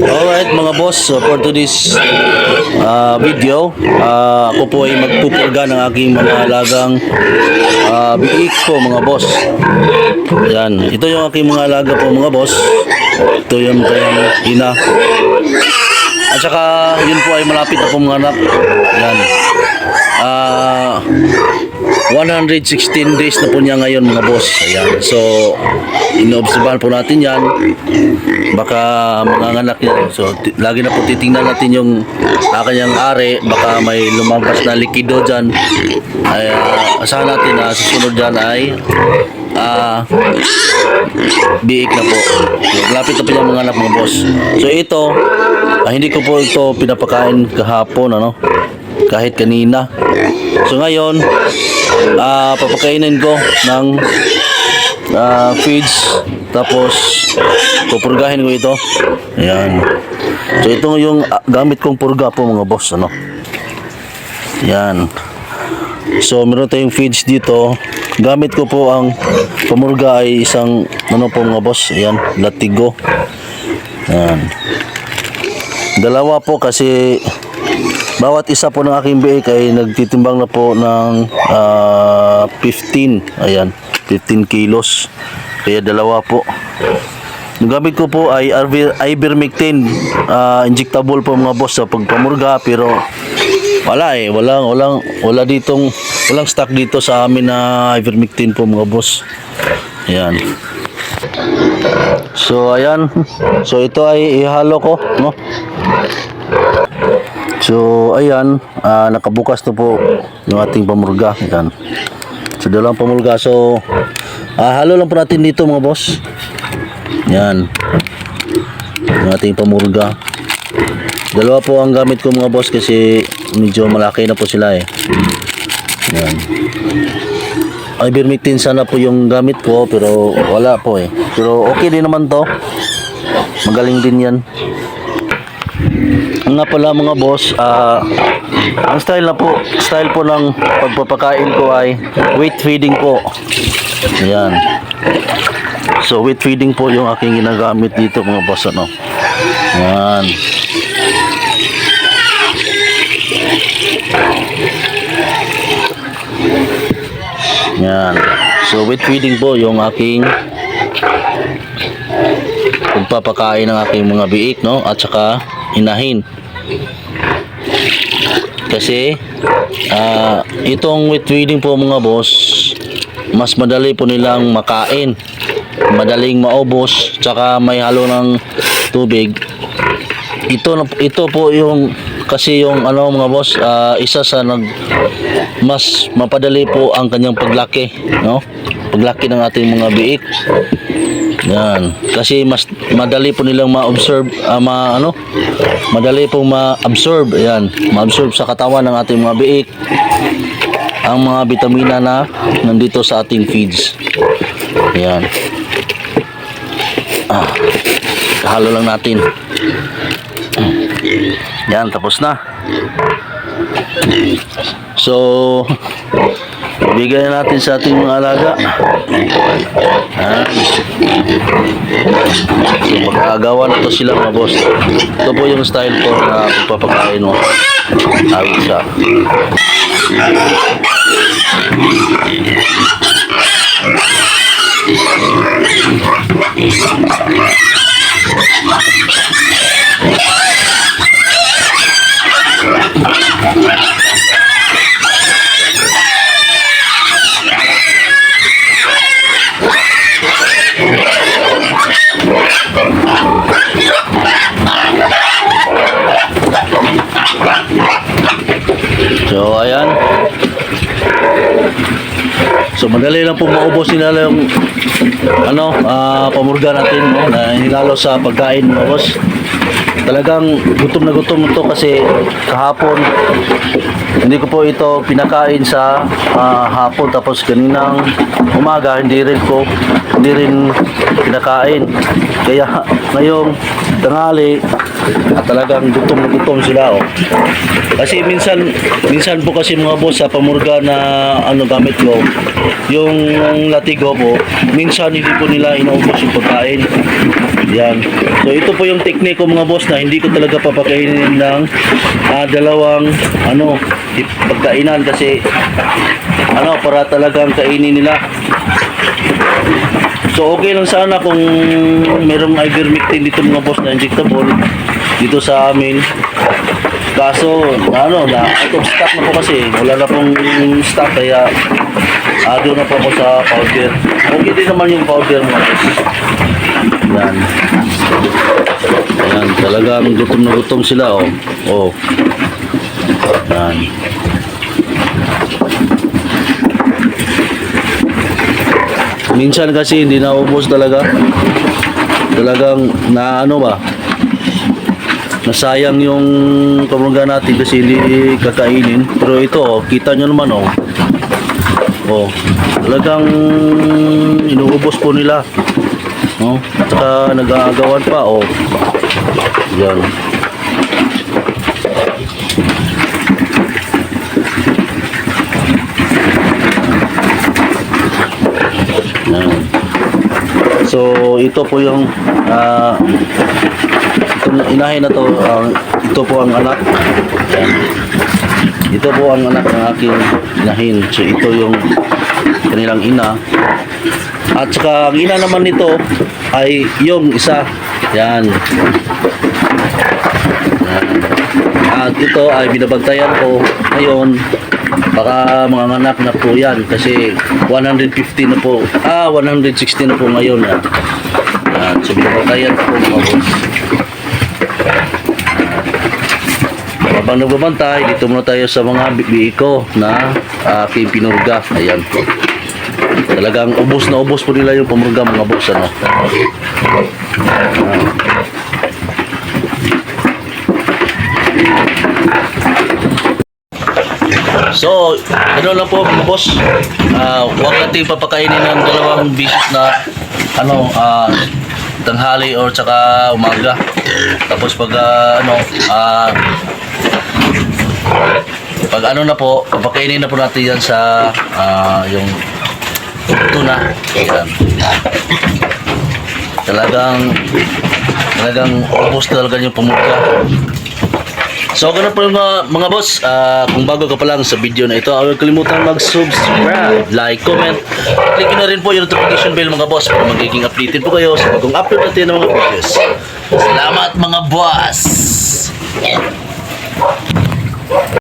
Alright mga boss, so for today's uh, video, uh, ako po ay magpupurga ng aking mga alagang uh, biik po mga boss. Yan, ito yung aking mga alaga po mga boss. Ito yung kayang ina. At saka yun po ay malapit na pong anak. Yan. Ah... 116 days na po niya ngayon mga boss. Ayan. So, inoobserbahan po natin yan. Baka manganganak yan. So, lagi na po titingnan natin yung uh, kanyang are. Baka may lumabas na likido dyan. Ay, ah, asahan natin na susunod dyan ay ah biik na po. So, lapit na po yung mga anak mga boss. So, ito, ah, hindi ko po ito pinapakain kahapon, ano? Kahit kanina. So, ngayon, ah papakainin ko ng ah, feeds tapos pupurgahin ko ito. Ayan. So ito yung ah, gamit kong purga po mga boss ano? Yan so meron tayong feeds dito. Gamit ko po ang pamurga ay isang ano po mga boss? Ayan latigo. Yan dalawa po kasi bawat isa po ng aking biik ay nagtitimbang na po ng ah, 15. Ayan, 15 kilos. Kaya dalawa po. Ang gamit ko po ay ivermectin ah, injectable po mga boss sa pagpamurga pero wala eh, walang walang wala ditong walang stock dito sa amin na ivermectin po mga boss. Ayan. So ayan. So ito ay ihalo ko, no? So, ayan, ah, nakabukas to po yung ating pamurga. Ayan. So, dalawang pamurga. So, ah, halo lang po natin dito mga boss. Ayan. Yung ating pamurga. Dalawa po ang gamit ko mga boss kasi medyo malaki na po sila eh. Ayan. Ivermectin sana po yung gamit ko pero wala po eh. Pero okay din naman to. Magaling din yan. Nga pala mga boss, ah, ang style na po, style po ng pagpapakain ko ay weight feeding po. Ayan. So weight feeding po yung aking ginagamit dito mga boss ano. Ayan. Ayan. So weight feeding po yung aking pagpapakain ng aking mga biik no at saka inahin kasi ah, itong wheat feeding po mga boss mas madali po nilang makain. Madaling maubos tsaka may halo ng tubig. Ito ito po yung kasi yung ano mga boss ah, isa sa nag mas mapadali po ang kanyang paglaki no? Paglaki ng ating mga biik yan. Kasi mas madali po nilang ma-observe, ah, ma, ano, madali pong ma-absorb, yan, ma-absorb sa katawan ng ating mga biik ang mga bitamina na nandito sa ating feeds. Yan. Ah, halo lang natin. Yan, tapos na. So, bigay na natin sa ating mga alaga. Magkagawa na to sila mga boss. Ito po yung style ko na pagpapakain mo. Awit siya. So, ayan. So, madali lang po maubos nila yung ano, ah, pamurga natin no, na hinalo sa pagkain mga. Talagang gutom na gutom ito kasi kahapon hindi ko po ito pinakain sa ah, hapon tapos kaninang umaga hindi rin ko hindi rin pinakain. Kaya ngayong tanghali At talagang gutom na gutom sila oh. Kasi minsan minsan po kasi mga boss sa pamurga na ano gamit ko, yung latigo po, minsan hindi po nila inaubos yung pagkain. Yan. So ito po yung technique ko mga boss na hindi ko talaga papakainin ng ah, dalawang ano pagkainan kasi ano para talagang kainin nila. So okay lang sana kung merong ivermectin dito mga boss na injectable dito sa amin. Kaso ano na out of stock na po kasi wala na pong stock kaya doon na po ako sa powder. Okay din naman yung powder mga boss. Yan. Yan, talagang gutom na gutom sila oh. Oh. Yan. Minsan kasi hindi naubos talaga. Talagang na ano ba? Nasayang yung pamangga natin kasi hindi kakainin. Pero ito, oh, kita nyo naman oh. Oh, talagang inuubos po nila. Oh, at saka nag-aagawan pa oh. Yan. So, ito po yung ah itong inahin na to, ah, ito po ang anak. Yan. Ito po ang anak ng aking inahin. So, ito yung kanilang ina. At saka, ang ina naman nito ay yung isa. Yan. Yan. At ito ay binabagtayan ko ngayon baka mga anak na po yan kasi 150 na po ah 160 na po ngayon yan. Yan. So binabagtayan ko mga boss. Habang nagbabantay, dito muna tayo sa mga bibi ko na aking pinurga. Ayan po. Talagang ubos na ubos po nila yung pamurga mga boss. Ano? Ayan. So, ano lang po mga boss. Ah, huwag natin papakainin ng dalawang bisis na ano, ah, tanghali or tsaka umaga. Tapos pag ah, ano, ah, pag ano na po, papakainin na po natin yan sa ah, yung tuna. Yan. Talagang talagang ubos talaga yung pamukha. So, ganun po mga, mga boss. Ah, kung bago ka pa lang sa video na ito, huwag kalimutan mag-subscribe, like, comment. Click na rin po yung notification bell mga boss para magiging updated po kayo sa bagong upload natin ng mga videos. Salamat mga boss!